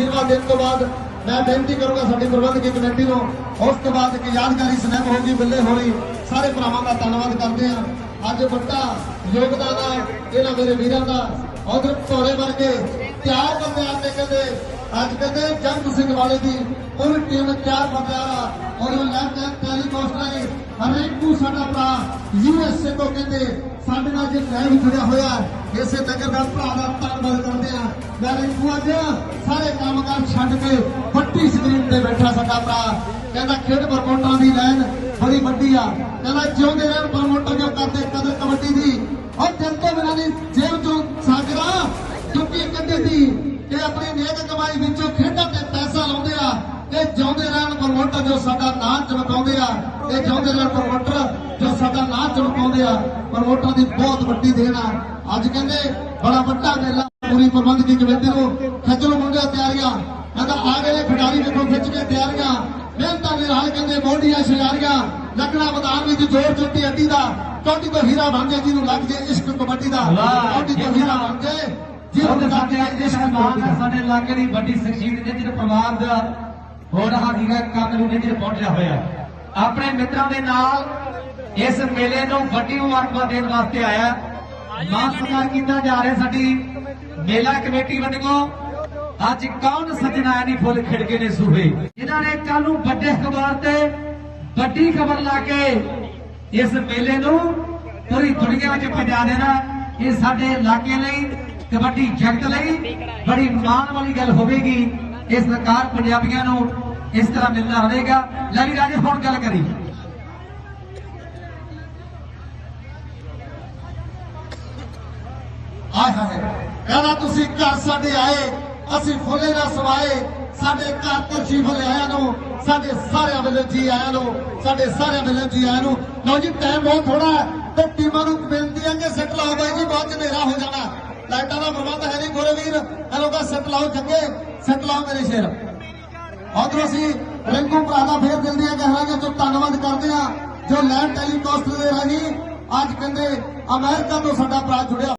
ਆਸ਼ੀਰਵਾਦ ਦੇਣ ਤੋਂ ਬਾਅਦ ਮੈਂ ਬੇਨਤੀ ਕਰੂੰਗਾ ਸਾਡੀ ਪ੍ਰਬੰਧਕੀ ਕਮੇਟੀ ਨੂੰ, ਉਸ ਤੋਂ ਬਾਅਦ ਇੱਕ ਯਾਦਗਾਰੀ ਸਨੈਪ ਹੋਊਗੀ, ਬੱਲੇ ਹੋਣੀ, ਸਾਰੇ ਭਰਾਵਾਂ ਦਾ ਧੰਨਵਾਦ ਕਰਦੇ ਹਾਂ। ਅੱਜ ਵੱਡਾ ਯੋਗਦਾਨ ਆ ਇਹਨਾਂ ਮੇਰੇ ਵੀਰਾਂ ਦਾ। ਉਧਰ ਭੋਰੇ ਵਰਗੇ ਤਿਆਰ ਬੰਦੇ ਆਤੇ ਕਹਿੰਦੇ, ਅੱਜ ਕਹਿੰਦੇ ਜੰਗ ਸਿੰਘ ਵਾਲੇ ਦੀ ਪੂਰੀ ਟੀਮ ਤਿਆਰ ਬੰਦਿਆਂ ਆ ਔਰ ਉਹ ਲੈਫਟ ਹੈਂਡ ਟੈਲੀਕਾਸਟਰ ਹੈ ਹਰੇਕੂ ਸਾਡਾ ਭਰਾ ਯੂਐਸਏ ਤੋਂ ਕਹਿੰਦੇ, ਸਾਡੇ ਨਾਲ ਜੇ ਟਾਈਮ ਜੁੜਿਆ ਹੋਇਆ, ਇਸੇ ਤੱਕ ਦਾ ਭਰਾ ਦਾ ਧੰਨਵਾਦ ਕਰਦੇ। ਮੈਂ ਰਿੰਕੂ ਅੱਜ ਸਾਰੇ ਕੰਮਕਾਰ ਛੱਡ ਕੇ ਵੱਡੀ ਸਕਰੀਨ ਤੇ ਬੈਠਾ ਸਾਡਾ ਭਰਾ। ਕਹਿੰਦਾ, ਖੇਡ ਪ੍ਰਮੋਟਰਾਂ ਦੀ ਲਾਈਨ ਬੜੀ ਵੱਡੀ ਆ। ਕਹਿੰਦਾ, ਜਿਉਂਦੇ ਰਹਿਣ ਪ੍ਰਮੋਟਰ ਜੋ ਕਰਦੇ, ਕਦਰ ਕਬੱਡੀ ਦੀ। ਔਰ ਦਿਲ ਬਿਨਾਂ ਦੀ ਜੇਬ ਚੋਂ ਸਾਗਰਾ ਕਿਉਂਕਿ ਕਹਿੰਦੇ ਸੀ ਕਿ ਆਪਣੀ ਨੇਕ ਕਮਾਈ ਵਿੱਚੋਂ ਖੇਡਾਂ ਤੇ ਪੈਸਾ ਲਾਉਂਦੇ ਆ। ਇਹ ਜਿਉਂਦੇ ਰਹਿਣ ਪ੍ਰਮੋਟਰ ਜੋ ਸਾਡਾ ਨਾਂ ਚਮਕਾਉਂਦੇ ਆ। ਇਹ ਜਿਉਂਦੇ ਰਹਿਣ ਪ੍ਰਮੋਟਰ ਜੋ ਸਾਡਾ ਨਾਂ ਚਮਕਾਉਂਦੇ ਆ। ਪ੍ਰਮੋਟਰਾਂ ਦੀ ਬਹੁਤ ਵੱਡੀ ਦੇਣ ਆ। ਅੱਜ ਕਹਿੰਦੇ, ਬੜਾ ਵੱਡਾ ਮੇਲਾ। ਪੂਰੀ ਪ੍ਰਬੰਧਕੀ ਕਮੇਟੀ ਨੂੰ ਖੱਜਲ ਮੁੰਡਿਆ ਤਿਆਰੀਆਂ। ਕਹਿੰਦਾ ਆ ਗਏ ਨੇ ਖਿਡਾਰੀ ਵੇਖੋ ਖਿੱਚ ਕੇ ਤਿਆਰੀਆਂ। ਮਿਹਨਤਾਂ ਦੇ ਨਾਲ ਕਹਿੰਦੇ ਮੋਢੀਆਂ ਸ਼ਿਆਰੀਆਂ ਲੱਗਣਾ ਮੈਦਾਨ ਵਿੱਚ ਜੋਰ ਚੁੱਟੀ ਅੱਡੀ ਦਾ। ਚੋਟੀ ਤੋਂ ਹੀਰਾ ਬਣ ਜੇ ਜਿਹਨੂੰ ਲੱਗ ਜੇ ਇਸ਼ਕ ਕਬੱਡੀ ਦਾ। ਚੋਟੀ ਤੋਂ ਹੀਰਾ ਬਣ ਜੇ ਜਿਹਨੂੰ ਲੱਗ ਜੇ ਇਸ਼ਕ ਕਬੱਡੀ ਦਾ। ਸਾਡੇ ਇਲਾਕੇ ਦੀ ਵੱਡੀ ਸ਼ਖਸੀਅਤ ਦੇ ਜਿਹੜੇ ਪਰਿਵਾਰ ਦਾ ਹੋ ਰਹਾ ਸੀਗਾ ਕੰਮ ਨੂੰ ਜਿਹੜੇ ਪਹੁੰਚਿਆ ਹੋਇਆ। ਆਪਣੇ ਮਿੱਤਰਾਂ ਦੇ ਨਾਲ ਇਸ ਮੇਲੇ ਨੂੰ ਵੱਡੀ ਮੁਬਾਰਕਬਾਦ ਦੇਣ ਵਾਸਤੇ ਆਇਆ। ਮਾਨ ਸਤਿਕਾਰ ਕੀਤਾ ਜਾ ਰਿਹਾ ਸਾਡੀ ਮੇਲਾ ਕਮੇਟੀ ਵੱਲੋਂ ਅੱਜ ਕੌਣ ਸੱਜਣਾ ਨਹੀਂ, ਫੁੱਲ ਖਿੜਕੇ ਨੇ ਸੂਹੇ। ਜਿਨ੍ਹਾਂ ਨੇ ਕੱਲ ਨੂੰ ਵੱਡੇ ਅਖਬਾਰ ਤੇ ਵੱਡੀ ਖਬਰ ਲਾ ਕੇ ਇਸ ਮੇਲੇ ਨੂੰ ਪੂਰੀ ਦੁਨੀਆ ਵਿੱਚ ਪਹੁੰਚਾ ਦੇਣਾ, ਇਹ ਸਾਡੇ ਇਲਾਕੇ ਲਈ, ਕਬੱਡੀ ਜਗਤ ਲਈ ਬੜੀ ਮਾਣ ਵਾਲੀ ਗੱਲ ਹੋਵੇਗੀ। ਇਹ ਸਰਕਾਰ ਪੰਜਾਬੀਆਂ ਨੂੰ ਇਸ ਤਰ੍ਹਾਂ ਮਿਲਣਾ ਹੋਵੇਗਾ। ਲੈ ਵੀ ਰਾਜੇ, ਹੁਣ ਗੱਲ ਕਰੀ ਆਏ ਹਾਏ। ਕਹਿੰਦਾ, ਤੁਸੀਂ ਘਰ ਸਾਡੇ ਆਏ, ਅਸੀਂ ਫੁੱਲੇ ਨਾ ਸਵਾਏ। ਸਾਡੇ ਘਰ ਤਸ਼ਰੀਫ ਲਿਆਇਆ ਨੂੰ, ਸਾਡੇ ਸਾਰਿਆਂ ਵੱਲੋਂ ਜੀ ਆਇਆਂ ਨੂੰ, ਸਾਡੇ ਸਾਰਿਆਂ ਵੱਲੋਂ ਜੀ ਆਇਆਂ ਨੂੰ। ਲਓ ਜੀ ਟਾਈਮ ਬਹੁਤ ਥੋੜਾ ਹੈ, ਤੇ ਟੀਮਾਂ ਨੂੰ ਬੇਨਤੀ ਹੈ ਕਿ ਸੈੱਟ ਲਾਓ ਬਾਈ ਜੀ, ਬਾਅਦ ਚ ਹਨੇਰਾ ਹੋ ਜਾਣਾ। ਲਾਈਟਾਂ ਦਾ ਪ੍ਰਬੰਧ ਹੈ ਨਹੀਂ ਗੋਰੇ ਵੀਰ ਇਹਨੂੰ ਕਹ ਸੈੱਟ ਲਾਓ ਚੰਗੇ ਸੈੱਟ ਲਾਓ ਮੇਰੇ ਸ਼ੇਰ। ਉਧਰੋਂ ਅਸੀਂ ਰਿੰਕੂ ਭਰਾ ਦਾ ਫੇਰ ਦਿਲ ਦੀਆਂ ਗਹਿਰਾਈਆਂ ਤੋਂ ਧੰਨਵਾਦ ਕਰਦੇ ਹਾਂ, ਜੋ ਲੈਂਡ ਟੈਲੀਕਾਸਟ ਦੇ ਰਾਹੀਂ ਅੱਜ ਕਹਿੰਦੇ, ਅਮਰੀਕਾ ਤੋਂ ਸਾਡਾ ਭਰਾ ਜੁੜਿਆ।